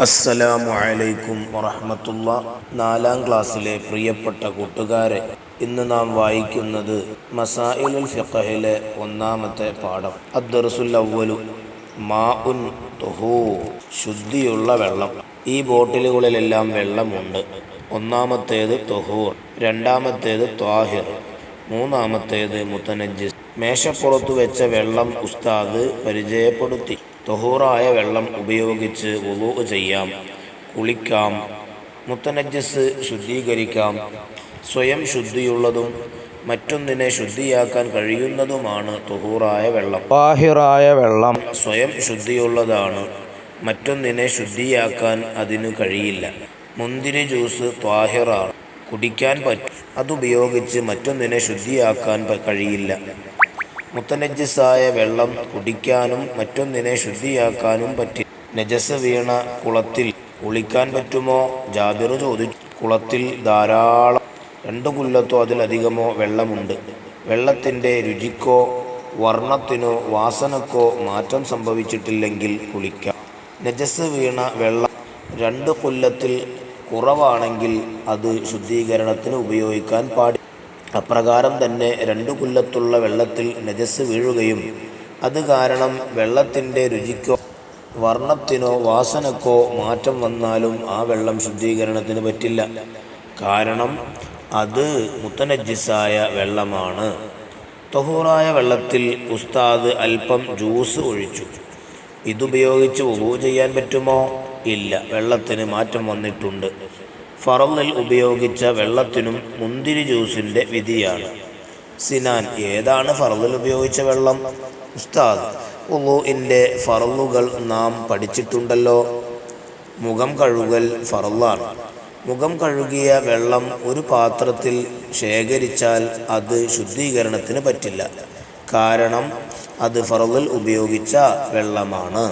അസ്സലാമു അലൈക്കും വറഹമത്തുള്ള. നാലാം ക്ലാസ്സിലെ പ്രിയപ്പെട്ട കൂട്ടുകാരെ ഇന്ന് നാം വായിക്കുന്നത് മസായിലുൽ ഫിഖഹിലെ ഒന്നാമത്തെ പാഠം. അദ്ദർസുൽ അവ്വലു മാ ഉൻ തുഹൂ ശുദ്ധിയുള്ള വെള്ളം. ഈ ബോട്ടിലുകളിലെല്ലാം വെള്ളമുണ്ട്. ഒന്നാമത്തേത് തൊഹൂർ രണ്ടാമത്തേത് ത്വാഹിർ മൂന്നാമത്തേത് മുത്തനജ്ജിസ്. മേശപ്പുറത്ത് വെച്ച വെള്ളം ഉസ്താദ് പരിചയപ്പെടുത്തി. തൊഹൂറായ വെള്ളം ഉപയോഗിച്ച് വുളു ചെയ്യാം കുളിക്കാം മുത്തനജസ് ശുദ്ധീകരിക്കാം സ്വയം ശുദ്ധിയുള്ളതും മറ്റൊന്നിനെ ശുദ്ധിയാക്കാൻ കഴിയുന്നതുമാണ് തൊഹൂറായ വെള്ളം. ബാഹിറായ വെള്ളം സ്വയം ശുദ്ധിയുള്ളതാണ് മറ്റൊന്നിനെ ശുദ്ധിയാക്കാൻ അതിനു കഴിയില്ല. മുന്തിരി ജ്യൂസ് ത്വാഹിറാണ് കുടിക്കാൻ പറ്റും അതുപയോഗിച്ച് മറ്റൊന്നിനെ ശുദ്ധിയാക്കാൻ കഴിയില്ല. മുത്തനജ്ജസായ വെള്ളം കുടിക്കാനും മറ്റൊന്നിനെ ശുദ്ധിയാക്കാനും പറ്റി. നജസ് വീണ കുളത്തിൽ കുളിക്കാൻ പറ്റുമോ? ജാബിർ ചോദിച്ചു കുളത്തിൽ ധാരാളം രണ്ടു കുല്ലത്തോ അതിലധികമോ വെള്ളമുണ്ട്. വെള്ളത്തിന്റെ രുചിക്കോ വർണത്തിനോ വാസനക്കോ മാറ്റം സംഭവിച്ചിട്ടില്ലെങ്കിൽ കുളിക്കാം. നജസ് വീണ വെള്ളം രണ്ട് കൊല്ലത്തിൽ കുറവാണെങ്കിൽ അത് ശുദ്ധീകരണത്തിന് ഉപയോഗിക്കാൻ പാടില്ല അപ്രകാരം തന്നെ രണ്ടു കൊല്ലത്തുള്ള വെള്ളത്തിൽ നജസ് വീഴുകയും അത് കാരണം വെള്ളത്തിന്റെ രുചിക്കോ വർണത്തിനോ വാസനക്കോ മാറ്റം വന്നാലും ആ വെള്ളം ശുദ്ധീകരണത്തിന് പറ്റില്ല. കാരണം അത് മുത്തനജ്ജിസായ വെള്ളമാണ്. തൊഹൂറായ വെള്ളത്തിൽ ഉസ്താദ് അല്പം ജ്യൂസ് ഒഴിച്ചു. ഇതുപയോഗിച്ച് ഉബൂ ചെയ്യാൻ പറ്റുമോ? ഇല്ല. വെള്ളത്തിന് മാറ്റം വന്നിട്ടുണ്ട്. ഫറലിൽ ഉപയോഗിച്ച വെള്ളത്തിനും മുന്തിരി ജ്യൂസിന്റെ വിധിയാണ്. സിനാൻ ഏതാണ് ഫറന്നിൽ ഉപയോഗിച്ച വെള്ളം? ഉസ്താദ് ഉളുവിന്റെ ഫറന്നുകൾ നാം പഠിച്ചിട്ടുണ്ടല്ലോ. മുഖം കഴുകൽ ഫറലാണ് മുഖം കഴുകിയ വെള്ളം ഒരു പാത്രത്തിൽ ശേഖരിച്ചാൽ അത് ശുദ്ധീകരണത്തിന് പറ്റില്ല. കാരണം അത് ഫറലിൽ ഉപയോഗിച്ച വെള്ളമാണ്.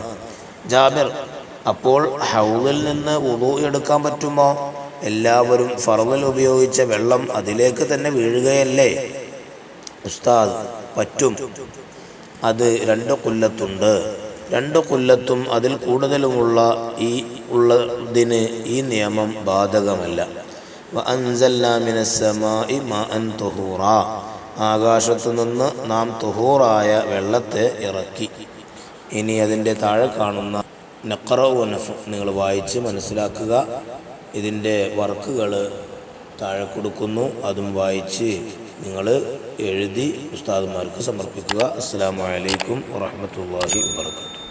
ജാബിർ അപ്പോൾ ഹൗലിൽ നിന്ന് ഉളു എടുക്കാൻ പറ്റുമോ? എല്ലാവരും ഫറവൽ ഉപയോഗിച്ച വെള്ളം അതിലേക്ക് തന്നെ വീഴുകയല്ലേ? ഉസ്താദ് പറ്റും. അത് രണ്ട് കൊല്ലത്തുണ്ട്. രണ്ട് കൊല്ലത്തും അതിൽ കൂടുതലുമുള്ള ഈ ഉള്ളതിന് ഈ നിയമം ബാധകമല്ല. ആകാശത്തു നിന്ന് നാം തുഹൂറായ വെള്ളത്തെ ഇറക്കി. ഇനി അതിന്റെ താഴെ കാണുന്ന നഖറവ് നഫ് നിങ്ങൾ വായിച്ച് മനസ്സിലാക്കുക. ഇതിന്റെ വർക്കുകൾ താഴെ കൊടുക്കുന്നു. അതും വായിച്ച് നിങ്ങൾ എഴുതി ഉസ്താദുമാർക്ക് സമർപ്പിക്കുക. അസ്സാം വലൈക്കും വാഹമത്തല്ലാഹി വാബർക്കാത്തു